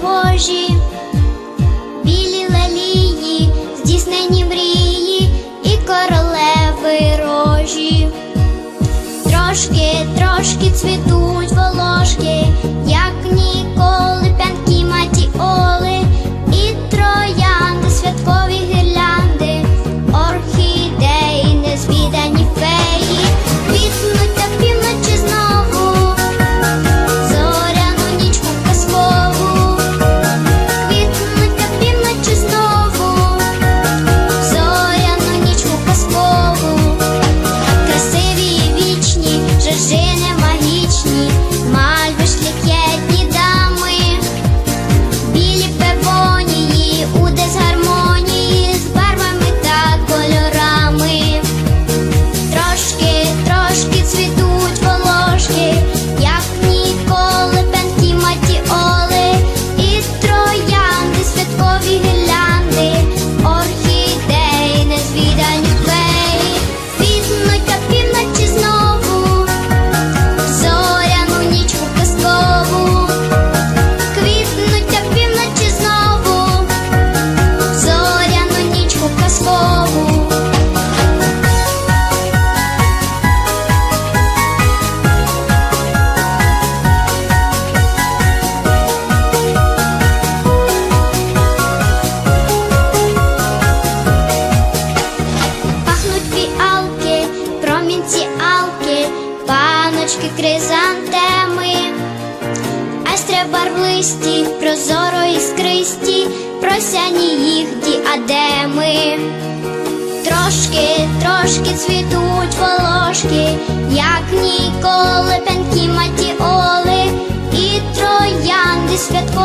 тривожі, білі лалії, здійснені мрії і королеви рожі, трошки, трошки цвітуть волошки, як ніколи. квіточки кризантеми, Астра барвисті, прозоро іскристі, просяні їх діадеми, трошки, трошки цвітуть волошки, як ніколи пенкі матіоли і троянди святкові.